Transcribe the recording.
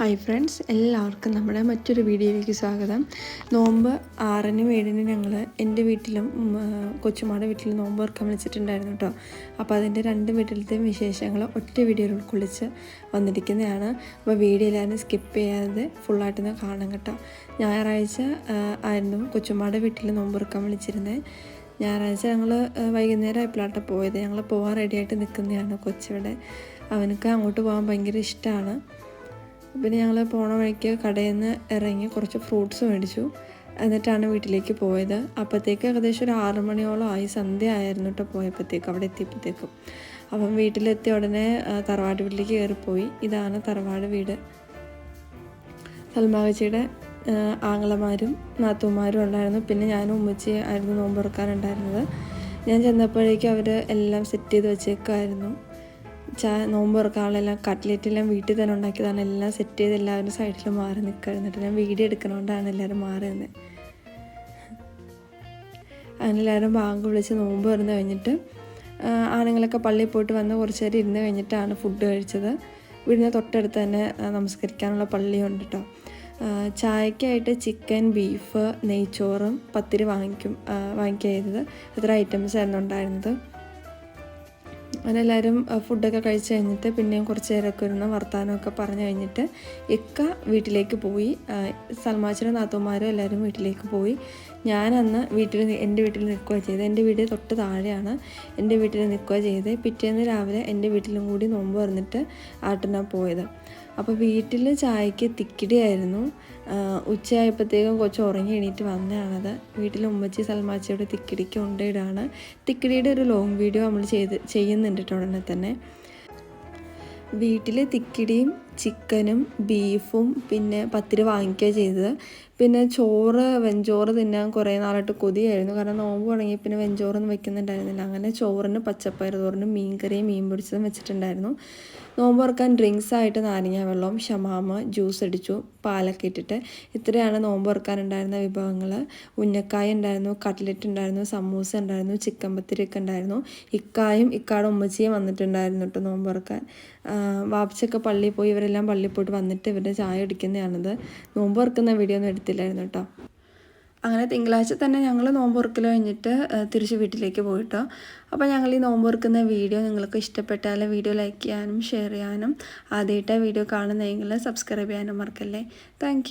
Hi friends എല്ലാവർക്കും നമ്മുടെ മറ്റൊരു വീഡിയോയിലേക്ക് സ്വാഗതം. നോമ്പ് ആറിനും ഏഴിനും ഞങ്ങൾ എന്റെ വീട്ടിലും കൊച്ചുമാടെ വീട്ടിലും നോമ്പ് ഓർക്കാൻ വിളിച്ചിട്ടുണ്ടായിരുന്നു കേട്ടോ. അപ്പോൾ അതിന്റെ രണ്ട് വീട്ടിലത്തെയും വിശേഷങ്ങൾ ഒറ്റ വീഡിയോയിൽ ഉൾക്കൊള്ളിച്ച് വന്നിരിക്കുന്നതാണ്. അപ്പോൾ വീഡിയോ എല്ലാവരും സ്കിപ്പ് ചെയ്യാതെ ഫുള്ളായിട്ടൊന്ന് കാണാം കേട്ടോ. ഞായറാഴ്ച ആയിരുന്നു കൊച്ചുമാടെ വീട്ടിൽ നോമ്പ് ഓർക്കാൻ വിളിച്ചിരുന്നത് ഞായറാഴ്ച ഞങ്ങൾ വൈകുന്നേരം ആയപ്പോഴാട്ടോ പോയത്. ഞങ്ങൾ പോകാൻ റെഡിയായിട്ട് നിൽക്കുന്നതാണ് കൊച്ചിവിടെ. അവനക്ക് അങ്ങോട്ട് പോകാൻ ഭയങ്കര ഇഷ്ടമാണ് പിന്നെ ഞങ്ങൾ പോണ വഴിക്ക് കടയിൽ നിന്ന് ഇറങ്ങി കുറച്ച് ഫ്രൂട്ട്സ് മേടിച്ചു. എന്നിട്ടാണ് വീട്ടിലേക്ക് പോയത്. അപ്പോഴത്തേക്ക് ഏകദേശം ഒരു ആറ് മണിയോളം ആയി. സന്ധ്യ ആയിരുന്നു കേട്ടോ പോയപ്പോഴത്തേക്ക് അവിടെ എത്തിയപ്പോഴത്തേക്കും അപ്പം വീട്ടിലെത്തിയ ഉടനെ തറവാട് വീട്ടിലേക്ക് കയറിപ്പോയി. ഇതാണ് തറവാട് വീട്. സൽമാകച്ചിയുടെ ആങ്ങളമാരും നാത്തുമാരും ഉണ്ടായിരുന്നു. പിന്നെ ഞാനും ഉമ്മച്ചി ആയിരുന്നു നോമ്പ് ഞാൻ ചെന്നപ്പോഴേക്കും അവർ എല്ലാം സെറ്റ് ചെയ്ത് വെച്ചേക്കായിരുന്നു ചാ നോമ്പ് തുറക്കാനുള്ളെല്ലാം കട്ട്ലറ്റ് എല്ലാം വീട്ടിൽ തന്നെ ഉണ്ടാക്കിയതാണ്. എല്ലാം സെറ്റ് ചെയ്ത് എല്ലാവരും സൈഡിൽ മാറി നിൽക്കുക എന്നിട്ട് ഞാൻ വീഡിയോ എടുക്കണോണ്ടാണ് എല്ലാവരും മാറി നിന്നത് അങ്ങനെ എല്ലാവരും ബാങ്ക് വിളിച്ച് നോമ്പ് തുറന്ന് കഴിഞ്ഞിട്ട് ആണുങ്ങളൊക്കെ പള്ളിയിൽ പോയിട്ട് വന്ന് കുറച്ച് നേരം ഇരുന്ന് കഴിഞ്ഞിട്ടാണ് ഫുഡ് കഴിച്ചത്. വീടിന് തൊട്ടടുത്ത് തന്നെ നമസ്കരിക്കാനുള്ള പള്ളിയുണ്ട് കേട്ടോ ചായക്കായിട്ട് ചിക്കൻ ബീഫ് നെയ്ച്ചോറും പത്തിരി വാങ്ങിക്കും വാങ്ങിക്കുക ഇത്ര ഐറ്റംസ് ആയിരുന്നു ഉണ്ടായിരുന്നത്. അഹ് ഫുഡൊക്കെ കഴിച്ച് കഴിഞ്ഞിട്ട് പിന്നെയും കുറച്ച് നേരമൊക്കെ ഇരുന്ന് വർത്തമാനമൊക്കെ പറഞ്ഞു കഴിഞ്ഞിട്ട് ഇക്ക വീട്ടിലേക്ക് പോയി. സൽമാച്ചനും സൽമാച്ചിയുടെ എല്ലാവരും വീട്ടിലേക്ക് പോയി. ഞാനന്ന് വീട്ടിൽ എന്റെ വീട്ടിൽ നിൽക്കുക ചെയ്തത്. എന്റെ വീട് തൊട്ട് താഴെയാണ് എന്റെ വീട്ടിൽ നിൽക്കുക ചെയ്ത് പിറ്റേന്ന് രാവിലെ എന്റെ വീട്ടിലും കൂടി നോമ്പ് പറഞ്ഞിട്ട് ആട്ടിനാണ് പോയത്. അപ്പോൾ വീട്ടിൽ ചായക്ക് തിക്കിടിയായിരുന്നു. ഉച്ചയായപ്പോഴത്തേക്കും കൊച്ചു ഉറങ്ങി എണീറ്റ് വന്നതാണത് വീട്ടിൽ ഉമ്മച്ചി സൽമാച്ചിയുടെ തിക്കിടിക്ക് കൊണ്ടിടാണ് തിക്കിടിയുടെ ഒരു ലോങ് വീഡിയോ നമ്മൾ ചെയ്ത് ചെയ്യുന്നുണ്ട് ഉടനെ തന്നെ. വീട്ടിൽ തിക്കിടിയും ചിക്കനും ബീഫും പിന്നെ പത്തിരി വാങ്ങിക്കുകയാണ് ചെയ്തത്. പിന്നെ ചോറ് വെഞ്ചോറ് തിന്നാൻ കുറേ നാളായിട്ട് കൊതിയായിരുന്നു. കാരണം നോമ്പ് തുടങ്ങി പിന്നെ വെഞ്ചോറൊന്നും വെക്കുന്നുണ്ടായിരുന്നില്ല. അങ്ങനെ ചോറിന് പച്ചപ്പയർ തോറിനും മീൻകറിയും മീൻ പൊടിച്ചതും വെച്ചിട്ടുണ്ടായിരുന്നു. നോമ്പ് തുറക്കാൻ ഡ്രിങ്ക്സ് ആയിട്ട് നാരങ്ങ വെള്ളം ഷമാമ ജ്യൂസ് അടിച്ചു പാലൊക്കെ ഇട്ടിട്ട്. ഇത്രയാണ് നോമ്പ് തുറക്കാനുണ്ടായിരുന്ന വിഭവങ്ങൾ ഉന്നക്കായ ഉണ്ടായിരുന്നു കട്ട്ലറ്റ് ഉണ്ടായിരുന്നു സമൂസ ഉണ്ടായിരുന്നു ചിക്കൻ പത്തിരിയൊക്കെ ഉണ്ടായിരുന്നു. ഇക്കായും ഇക്കാടും ഉമ്മച്ചിയും വന്നിട്ടുണ്ടായിരുന്നു കേട്ടോ നോമ്പ് തുറക്കാൻ. വാപ്പച്ചൊക്കെ പള്ളിയിൽ പോയി ഇവരെല്ലാം പള്ളിയിൽ പോയിട്ട് വന്നിട്ട് ഇവരുടെ ചായ അടിക്കുന്നതാണത് നോമ്പ് തുറക്കുന്ന വീഡിയോ ഒന്നും എടുത്തില്ലായിരുന്നു കേട്ടോ. അങ്ങനെ തിങ്കളാഴ്ച തന്നെ ഞങ്ങൾ നോമ്പ് തുറക്കൽ കഴിഞ്ഞിട്ട് തിരിച്ച് വീട്ടിലേക്ക് പോയിട്ടോ. അപ്പോൾ ഞങ്ങൾ ഈ നോമ്പ് തുറക്കുന്ന വീഡിയോ നിങ്ങൾക്ക് ഇഷ്ടപ്പെട്ടാൽ വീഡിയോ ലൈക്ക് ചെയ്യാനും ഷെയർ ചെയ്യാനും ആദ്യമായിട്ട് വീഡിയോ കാണുന്നതെങ്കിൽ സബ്സ്ക്രൈബ് ചെയ്യാനും മറക്കല്ലേ. താങ്ക്